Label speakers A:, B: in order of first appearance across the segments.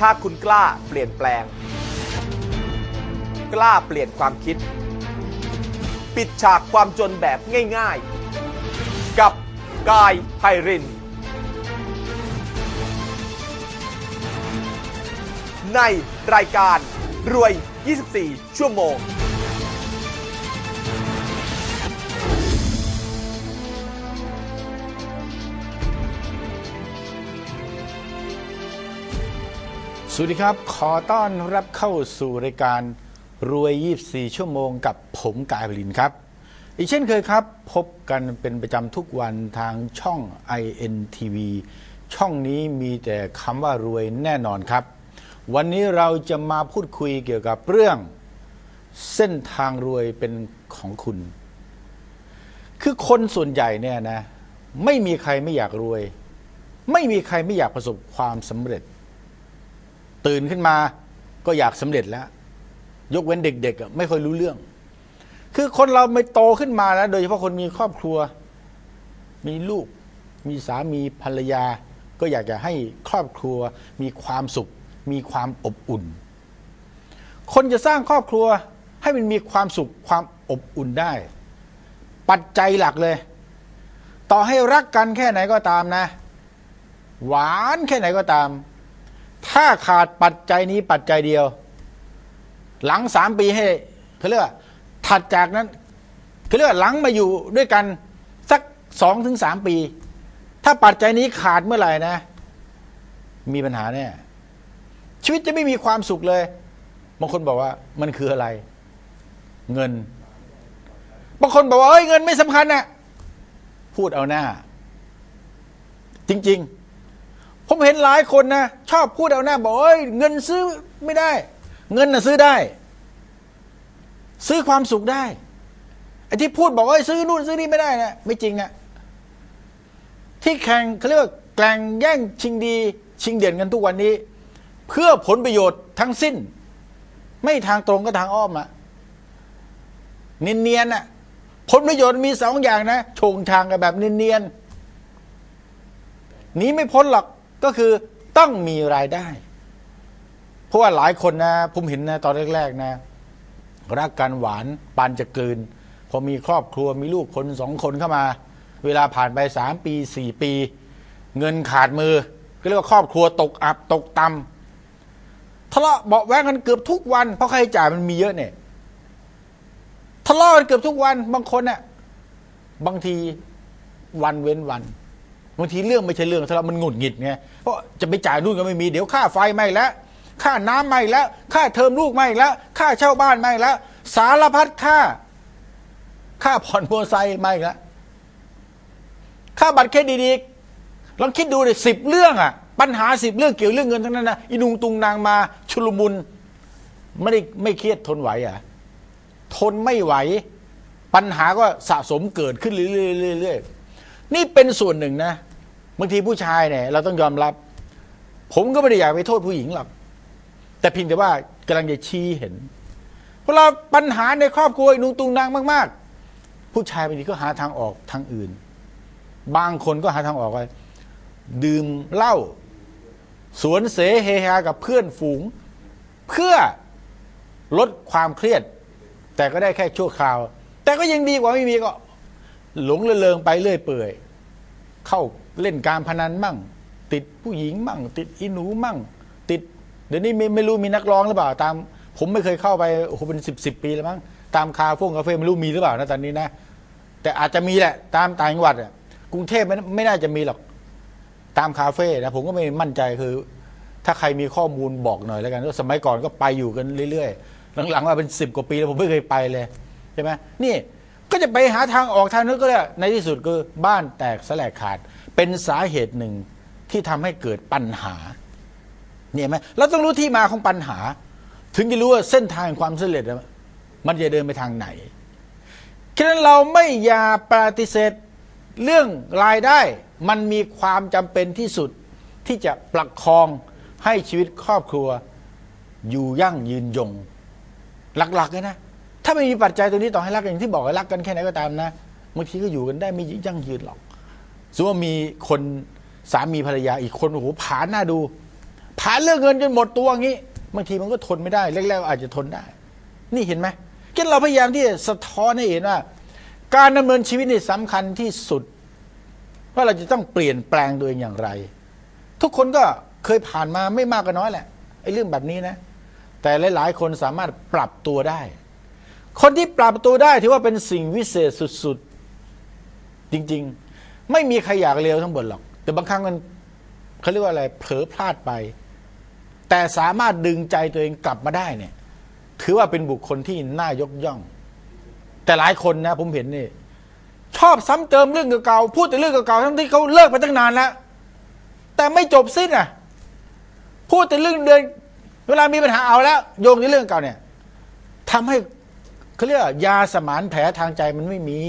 A: ถ้าคุณกล้าเปลี่ยนแปลง กล้าเปลี่ยนความคิด ปิดฉากความจนแบบง่ายๆ กับกายไพริน ในรายการรวย 24 ชั่วโมง
B: วัสดีครับ ขอต้อนรับเข้าสู่รายการรวย 24 ชั่วโมงกับผมกายพลินครับ อีกเช่นเคยครับ พบกันเป็นประจำทุกวันทางช่อง INTV ช่องนี้มีแต่คำว่ารวยแน่นอนครับ วันนี้เราจะมาพูดคุยเกี่ยวกับเรื่อง เส้นทางรวยเป็นของคุณ คือคนส่วนใหญ่เนี่ยนะ ไม่มีใครไม่อยากรวย ไม่มีใครไม่อยากประสบความสำเร็จ ตื่นขึ้นมาก็อยากสำเร็จแล้ว ยกเว้นเด็กๆไม่ค่อยรู้เรื่อง คือคนเราไม่โตขึ้นมาแล้ว โดยเฉพาะคนมีครอบครัว มีลูก มีสามีภรรยา ก็อยากจะให้ครอบครัว มีความสุข มีความอบอุ่น คนจะสร้างครอบครัวให้มันมีความสุขความอบอุ่นได้ ปัจจัยหลักเลย ต่อให้รักกันแค่ไหนก็ตามนะ หวานแค่ไหนก็ตาม ถ้าขาดปัจจัยนี้ปัจจัยเดียว หลังสามปีให้เขาเรียกว่าถัดจากนั้นเขาเรียกว่าหลังมาอยู่ด้วยกันสักสองถึงสามปี ถ้าปัจจัยนี้ขาดเมื่อไหร่นะ มีปัญหาแน่ชีวิตจะไม่มีความสุขเลยบางคนบอกว่ามันคืออะไร เงินบางคนบอกว่าเอ้ยเงินไม่สำคัญนะพูดเอาหน้า จริง ๆ ผมเห็นหลายคนนะชอบพูดเอาหน้าบอกเอ้ยเงินซื้อไม่ได้ เงินน่ะซื้อได้ ซื้อความสุขได้ไอ้ที่พูดบอกว่าซื้อนู่นซื้อนี่ไม่ได้นะไม่จริงอะที่แข่งเขาเรียกแกล่งแย่งชิงดี ชิงเด่นกันทุกวันนี้ เพื่อผลประโยชน์ทั้งสิ้น ไม่ทางตรงก็ทางอ้อมอะเนียนๆอะผลประโยชน์มีสองอย่างนะโชงชางกันแบบเนียนๆหนีไม่พ้นหรอก ก็คือต้องมีรายได้ เพราะว่าหลายคนนะผมเห็นนะตอนแรกๆนะรักกันหวานปานจะกลืน พอมีครอบครัวมีลูกคนสองคนเข้ามา เวลาผ่านไปสามปีสี่ปี เงินขาดมือ ก็เรียกว่าครอบครัวตกอับตกต่ำทะเลาะเบาแวงกันเกือบทุกวัน เพราะค่าใช้จ่ายมันมีเยอะเนี่ยทะเลาะกันเกือบทุกวัน บางคนเน่ะบางทีวันเว้นวัน บางทีเรื่องไม่ใช่เรื่องถ้าเรามันหงุดหงิดไงเพราะจะไปจ่ายนู่นก็ไม่มีเดี๋ยวค่าไฟไม่แล้วค่าน้ำไม่แล้วค่าเทอมลูกไม่แล้วค่าเช่าบ้านไม่แล้วสารพัดค่า ค่าผ่อนมอเตอร์ไซค์ไม่แล้วค่าบัตรเครดิตอีกลองคิดดูเลยสิบเรื่องอะปัญหาสิบเรื่องเกี่ยวเรื่องเงินทั้งนั้นนะอินุงตุงนางมา ชุลมุนไม่ได้ไม่เครียดทนไหวอะ ทนไม่ไหว ปัญหาก็สะสมเกิดขึ้นเรื่อยๆนี่เป็นส่วนหนึ่งนะ บางทีผู้ชายเนี่ย เราต้องยอมรับ ผมก็ไม่ได้อยากไปโทษผู้หญิงหรอกแต่เพียงแต่ว่ากำลังจะชี้เห็นเวลาปัญหาในครอบครัวนุงตุงนางมาก ๆ ผู้ชายบางทีก็หาทางออกทางอื่น บางคนก็หาทางออกไปดื่มเหล้าสวนเสเฮฮากับเพื่อนฝูง เพื่อลดความเครียด แต่ก็ได้แค่ชั่วคราว แต่ก็ยังดีกว่าไม่มีก็ หลงระเริงไปเรื่อยเปื่อย เข้าเล่นการพนันมั่ง ติดผู้หญิงมั่ง ติดอีหนูมั่ง ติด เดี๋ยวนี้ไม่ไม่รู้มีนักร้องหรือเปล่า ตาม ผมไม่เคยเข้าไปโอ้โหเป็นสิบสิบปีแล้วมั้งตามคาเฟ่งคาเฟ่ไม่รู้มีหรือเปล่านะตอนนี้นะ แต่อาจจะมีแหละ ตามต่างจังหวัดอะกรุงเทพไม่ไม่น่าจะมีหรอกตามคาเฟ่นะผมก็ไม่มั่นใจคือ ถ้าใครมีข้อมูลบอกหน่อยแล้วกันว่าสมัยก่อนก็ไปอยู่กันเรื่อยๆหลังๆมาเป็นสิบกว่าปีแล้วผมไม่เคยไปเลยใช่ไหมนี่ ก็จะไปหาทางออกทางนึกก็ได้ในที่สุดคือบ้านแตกสลายขาด เป็นสาเหตุหนึ่งที่ทำให้เกิดปัญหาเนี่ยไหมเราต้องรู้ที่มาของปัญหา ถึงจะรู้ว่าเส้นทางความสำเร็จมันจะเดินไปทางไหนฉะนั้นเราไม่อย่าปฏิเสธเรื่องรายได้มันมีความจำเป็นที่สุดที่จะประคองให้ชีวิตครอบครัว อยู่ยั่งยืนยง หลักๆเลยนะ ถ้าไม่มีปัจจัยตัวนี้ต่อให้รักอย่างที่บอกให้รักกันแค่ไหนก็ตามนะบางทีก็อยู่กันได้ไม่ยั่งยืนหรอกสมมติว่ามีคนสามีภรรยาอีกคนโอ้โหผานหน้าดูผานเรื่องเงินจนหมดตัวอย่างนี้บางทีมันก็ทนไม่ได้แรกๆอาจจะทนได้ นี่เห็นไหมคิดเราพยายามที่จะสะท้อนให้เห็นว่า การดำเนินชีวิตนี่สำคัญที่สุดว่าเราจะต้องเปลี่ยนแปลงตัวเองอย่างไร ทุกคนก็เคยผ่านมาไม่มากก็น้อยแหละไอ้เรื่องแบบนี้นะ แต่หลาย ๆ คนสามารถปรับตัวได้ คนที่ปรับตัวได้ถือว่าเป็นสิ่งวิเศษสุดๆ จริง ๆ ไม่มีใครอยากเลวทั้งหมดหรอก แต่บางครั้งมันเขาเรียกว่าอะไร เผลอพลาดไป แต่สามารถดึงใจตัวเองกลับมาได้เนี่ย ถือว่าเป็นบุคคลที่น่ายกย่อง แต่หลายคนนะ ผมเห็นนี่ชอบซ้ำเติมเรื่องเก่าๆพูดแต่เรื่องเก่าๆทั้งที่เขาเลิกไปตั้งนานแล้วแต่ไม่จบสิ้นอะ พูดแต่เรื่องเดินเวลามีปัญหาเอาแล้ว โยงในเรื่องเก่าเนี่ยทำให้ เขาเรียกยาสมานแผลทางใจมันไม่มี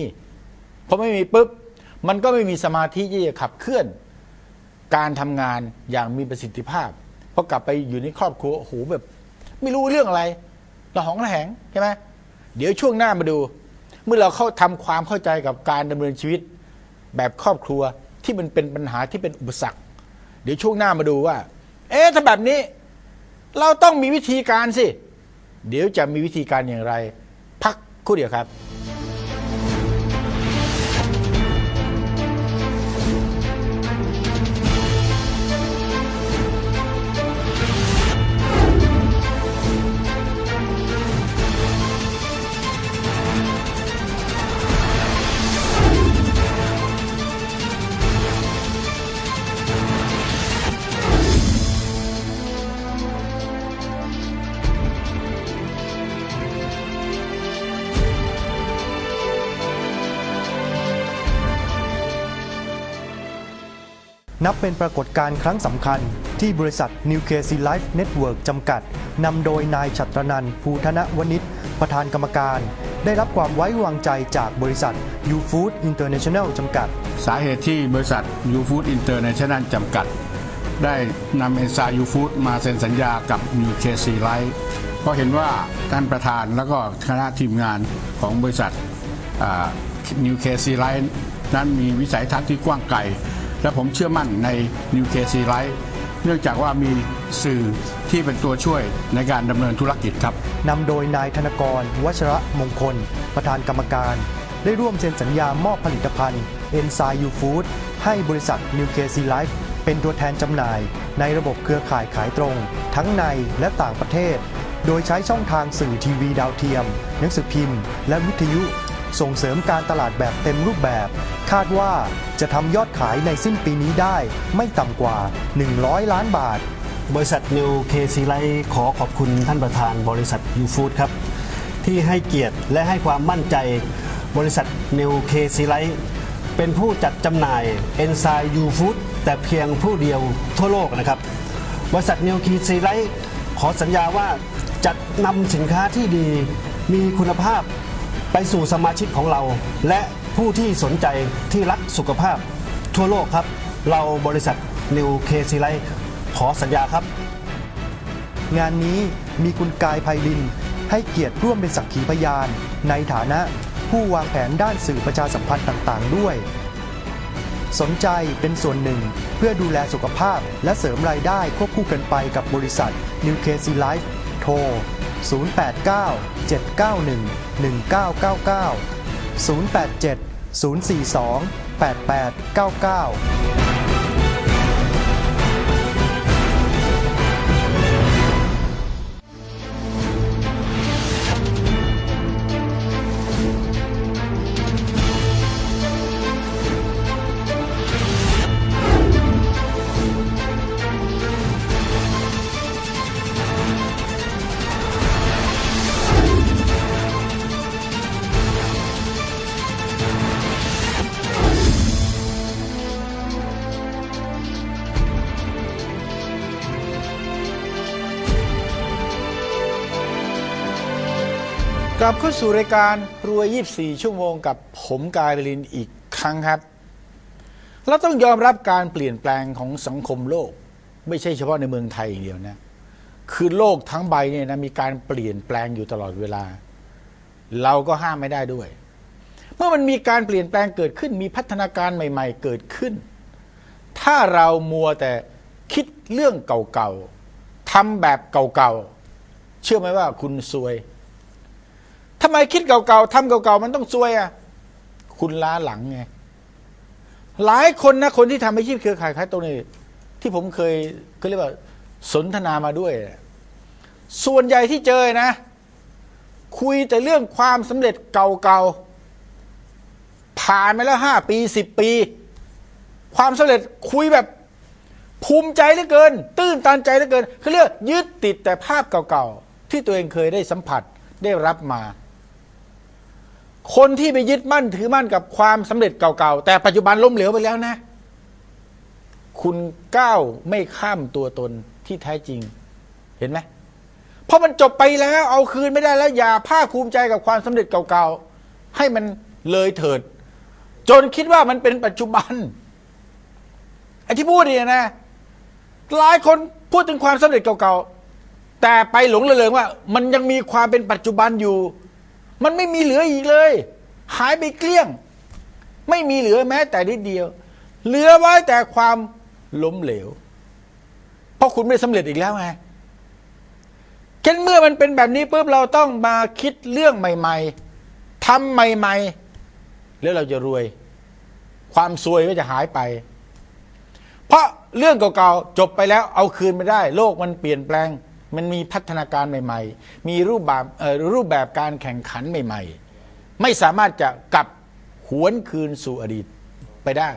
B: พอไม่มีปุ๊บมันก็ไม่มีสมาธิที่จะขับเคลื่อน การทำงานอย่างมีประสิทธิภาพพอกลับไปอยู่ในครอบครัวโอ้โหแบบ ไม่รู้เรื่องอะไรระหองระแหงใช่ไหมเดี๋ยวช่วงหน้ามาดู เมื่อเราเข้าทำความเข้าใจกับการดำเนินชีวิต แบบครอบครัวที่มันเป็นปัญหาที่เป็นอุปสรรค เดี๋ยวช่วงหน้ามาดูว่า เอ๊ะถ้าแบบนี้ เราต้องมีวิธีการสิ เดี๋ยวจะมีวิธีการอย่างไร ครู่เดียวครับ
C: นับเป็นปรากฏการณ์ครั้งสำคัญ ที่บริษัท New KC Life Network จำกัด นำโดยนายชัตรนันท์ภูธนวณิชประธานกรรมการ ได้รับความไว้วางใจจากบริษัท U Food International จำกัด
D: สาเหตุที่บริษัท u f o o d International จำกัด ได้นำเอนไซม์ u f o o d มาเซ็นสัญญากับ New KC Life เพราะเห็นว่าท่านประธานแล้วก็คณะทีมงานของบริษัท New KC Life นั้นมีวิสัยทัศน์ที่กว้างไกล และผมเชื่อมั่นใน New KC Life เนื่องจากว่ามีสื่อที่เป็นตัวช่วยในการดำเนินธุรกิจครับ
C: นำโดยนายธนกร วัชระมงคล ประธานกรรมการ ได้ร่วมเซ็นสัญญามอบผลิตภัณฑ์ e n z y m U Food ให้บริษัท New KC Life เป็นตัวแทนจำหน่าย ในระบบเครือข่ายขายตรง ทั้งในและต่างประเทศ โดยใช้ช่องทางสื่อทีวีดาวเทียม หนังสือพิมพ์ และวิทยุ ส่งเสริมการตลาดแบบเต็มรูปแบบ คาดว่าจะทำยอดขายในสิ้นปีนี้ได้ไม่ต่ำกว่า 100 ล้านบาท
E: บริษัท New KC Life ขอขอบคุณท่านประธานบริษัท U Food ครับ ที่ให้เกียรติและให้ความมั่นใจ บริษัท New KC Life เป็นผู้จัดจำหน่าย e n z y m U Food แต่เพียงผู้เดียวทั่วโลกนะครับ บริษัท New KC Life ขอสัญญาว่าจะนำสินค้าที่ดีมีคุณภาพ ไปสู่สมาชิกของเรา และผู้ที่สนใจที่รักสุขภาพทั่วโลกครับ เราบริษัท New KC Life ขอสัญญาครับ
C: งานนี้มีคุณกายไพลิน ให้เกียรติร่วมเป็นสักขีพยาน ในฐานะผู้วางแผนด้านสื่อประชาสัมพันธ์ต่างๆ ด้วย สนใจเป็นส่วนหนึ่งเพื่อดูแลสุขภาพและเสริมรายได้ควบคู่กันไปกับบริษัท New KC Life โทร 089 791 1999 087 042 8899
B: กลับเข้าสู่รายการรวย 24 ชั่วโมงกับผมกายบรินอีกครั้งครับ เราต้องยอมรับการเปลี่ยนแปลงของสังคมโลก ไม่ใช่เฉพาะในเมืองไทยอย่างเดียวนะ คือโลกทั้งใบเนี่ยนะมีการเปลี่ยนแปลงอยู่ตลอดเวลา เราก็ห้ามไม่ได้ด้วย เมื่อมันมีการเปลี่ยนแปลงเกิดขึ้นมีพัฒนาการใหม่ ๆ เกิดขึ้น ถ้าเรามัวแต่คิดเรื่องเก่าๆทำแบบเก่าๆเชื่อไหมว่าคุณซวย ทำไมคิดเก่าๆทำเก่าๆมันต้องซวยอะ คุณล้าหลังไง หลายคนนะคนที่ทำอาชีพเครือข่ายค้าตรงนี้ ที่ผมเคยก็เรียกว่าสนทนามาด้วย ส่วนใหญ่ที่เจอนะ คุยแต่เรื่องความสำเร็จเก่าๆ ผ่านมาแล้วห้าปีสิบปี ความสำเร็จคุยแบบภูมิใจเหลือเกิน ตื้นตันใจเหลือเกินเขาเรียกยึดติดแต่ภาพเก่าๆ ที่ตัวเองเคยได้สัมผัสได้รับมา คนที่ไปยึดมั่นถือมั่นกับความสำเร็จเก่าๆ แต่ปัจจุบันล้มเหลวไปแล้วนะ คุณก้าวไม่ข้ามตัวตนที่แท้จริง เห็นไหมเพราะมันจบไปแล้ว เอาคืนไม่ได้แล้ว อย่าภาคภูมิใจกับความสำเร็จเก่าๆ ให้มันเลยเถิด จนคิดว่ามันเป็นปัจจุบันไอ้ที่พูดเนี่ยนะ หลายคนพูดถึงความสำเร็จเก่าๆ แต่ไปหลงระเริงว่า มันยังมีความเป็นปัจจุบันอยู่ มันไม่มีเหลืออีกเลย หายไปเกลี้ยง ไม่มีเหลือแม้แต่นิดเดียว เหลือไว้แต่ความล้มเหลว เพราะคุณไม่สำเร็จอีกแล้วไงฉะนั้นเมื่อมันเป็นแบบนี้ปุ๊บเราต้องมาคิดเรื่องใหม่ ๆทำใหม่ ๆ แล้วเราจะรวย ความซวยก็จะหายไป เพราะเรื่องเก่าๆจบไปแล้วเอาคืนไม่ได้ โลกมันเปลี่ยนแปลง มันมีพัฒนาการใหม่ ๆ มีรูปแบบรูปแบบการแข่งขันใหม่ ๆ ไม่สามารถจะกลับหวนคืนสู่อดีตไปได้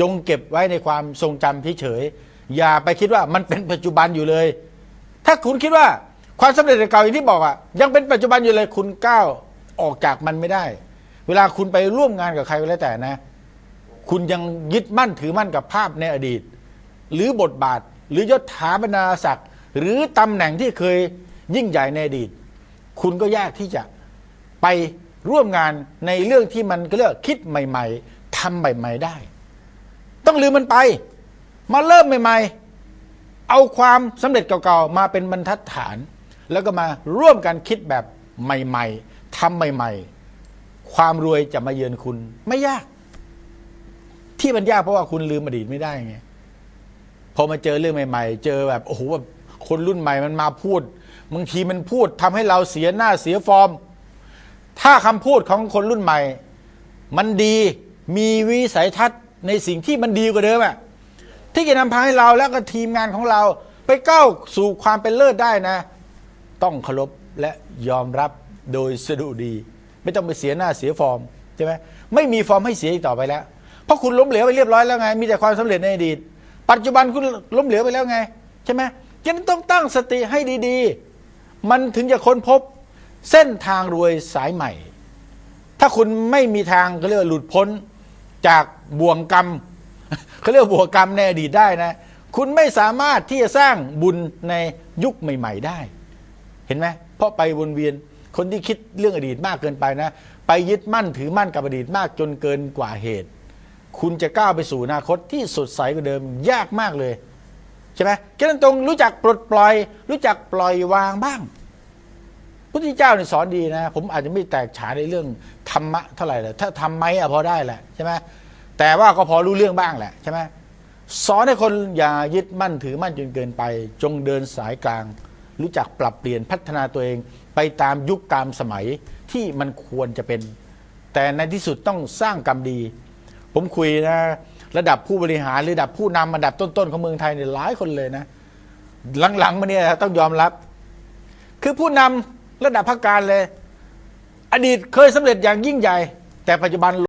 B: จงเก็บไว้ในความทรงจำเฉยๆอย่าไปคิดว่ามันเป็นปัจจุบันอยู่เลย ถ้าคุณคิดว่าความสำเร็จเก่าอย่างที่บอกอะยังเป็นปัจจุบันอยู่เลยคุณก้าวออกจากมันไม่ได้ เวลาคุณไปร่วมงานกับใครก็แล้วแต่นะ คุณยังยึดมั่นถือมั่นกับภาพในอดีต หรือบทบาท หรือยศถาบรรดาศักดิ์ หรือตำแหน่งที่เคยยิ่งใหญ่ในอดีต คุณก็ยากที่จะไปร่วมงานในเรื่องที่มันก็เรียกคิดใหม่ ๆทำใหม่ ๆได้ ต้องลืมมันไป มาเริ่มใหม่ ๆ เอาความสำเร็จเก่าๆ มาเป็นบรรทัดฐาน แล้วก็มาร่วมกันคิดแบบใหม่ ๆทำใหม่ ๆ ความรวยจะมาเยือนคุณ ไม่ยาก ที่มันยากเพราะว่าคุณลืมอดีตไม่ได้ไงพอมาเจอเรื่องใหม่ ๆ เจอแบบโอ้โหแบบ คนรุ่นใหม่มันมาพูดบางทีมันพูดทำให้เราเสียหน้าเสียฟอร์ม ถ้าคำพูดของคนรุ่นใหม่ มันดีมีวิสัยทัศน์ในสิ่งที่มันดีกว่าเดิมอะที่จะนำพาให้เราแล้วก็ทีมงานของเรา ไปก้าวสู่ความเป็นเลิศได้นะ ต้องเคารพและยอมรับโดยสะดุดี ไม่ต้องไปเสียหน้าเสียฟอร์มใช่ไหมไม่มีฟอร์มให้เสียอีกต่อไปแล้ว เพราะคุณล้มเหลวไปเรียบร้อยแล้วไง มีแต่ความสำเร็จในอดีต ปัจจุบันคุณล้มเหลวไปแล้วไง ใช่ไหม ฉะนั้นต้องตั้งสติให้ดีๆ มันถึงจะค้นพบเส้นทางรวยสายใหม่ ถ้าคุณไม่มีทางเขาเรียกหลุดพ้นจากบ่วงกรรมเขาเรียกว่าบ่วงกรรมในอดีตได้นะ คุณไม่สามารถที่จะสร้างบุญในยุคใหม่ ๆ ได้ เห็นไหมเพราะไปวนเวียนคนที่คิดเรื่องอดีตมากเกินไปนะ ไปยึดมั่นถือมั่นกับอดีตมากจนเกินกว่าเหตุ คุณจะก้าวไปสู่อนาคตที่สดใสกว่าเดิมยากมากเลย ใช่ไหมแค่นั้นตรงรู้จักปลดปล่อย รู้จักปล่อยวางบ้างพุทธเจ้าเนี่ยสอนดีนะ ผมอาจจะไม่แตกฉานในเรื่องธรรมะเท่าไหร่เลยถ้าทำไหมอะพอได้แหละใช่ไหมแต่ว่าก็พอรู้เรื่องบ้างแหละใช่ไหมสอนให้คนอย่ายึดมั่นถือมั่นจนเกินไป จงเดินสายกลาง รู้จักปรับเปลี่ยนพัฒนาตัวเอง ไปตามยุคตามสมัยที่มันควรจะเป็น แต่ในที่สุดต้องสร้างกรรมดี ผมคุยนะ ระดับผู้บริหารหรือระดับผู้นำระดับต้นๆของเมืองไทยเนี่ยหลายคนเลยนะ หลังๆมาเนี่ยต้องยอมรับ คือผู้นำระดับพักการเลย อดีตเคยสำเร็จอย่างยิ่งใหญ่ แต่ปัจจุบัน